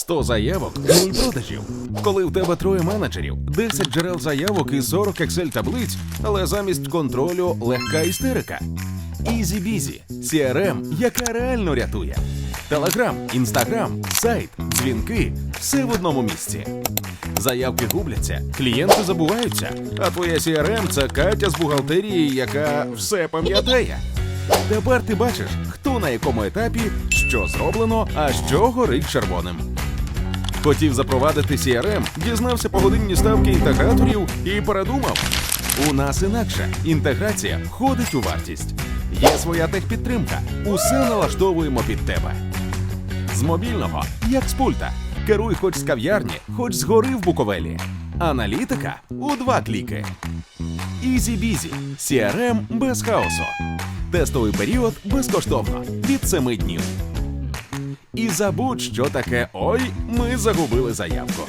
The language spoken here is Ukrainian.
100 заявок, 0 продажів. Коли в тебе троє менеджерів, 10 джерел заявок і 40 Excel таблиць, але замість контролю легка істерика. Ізі-бізі, CRM, яка реально рятує. Телеграм, інстаграм, сайт, дзвінки все в одному місці. Заявки губляться, клієнти забуваються, а твоя CRM – це Катя з бухгалтерії, яка все пам'ятає. Тепер ти бачиш, хто на якому етапі, що зроблено, а що горить червоним. Хотів запровадити CRM, дізнався погодинні ставки інтеграторів і передумав. У нас інакше інтеграція входить у вартість. Є своя техпідтримка. Усе налаштовуємо під тебе. З мобільного, як з пульта. Керуй хоч з кав'ярні, хоч з гори в Буковелі. Аналітика у два кліки. Ізі-бізі. CRM без хаосу. Тестовий період безкоштовно від 7 днів. І забудь, що таке ой, ми загубили заявку.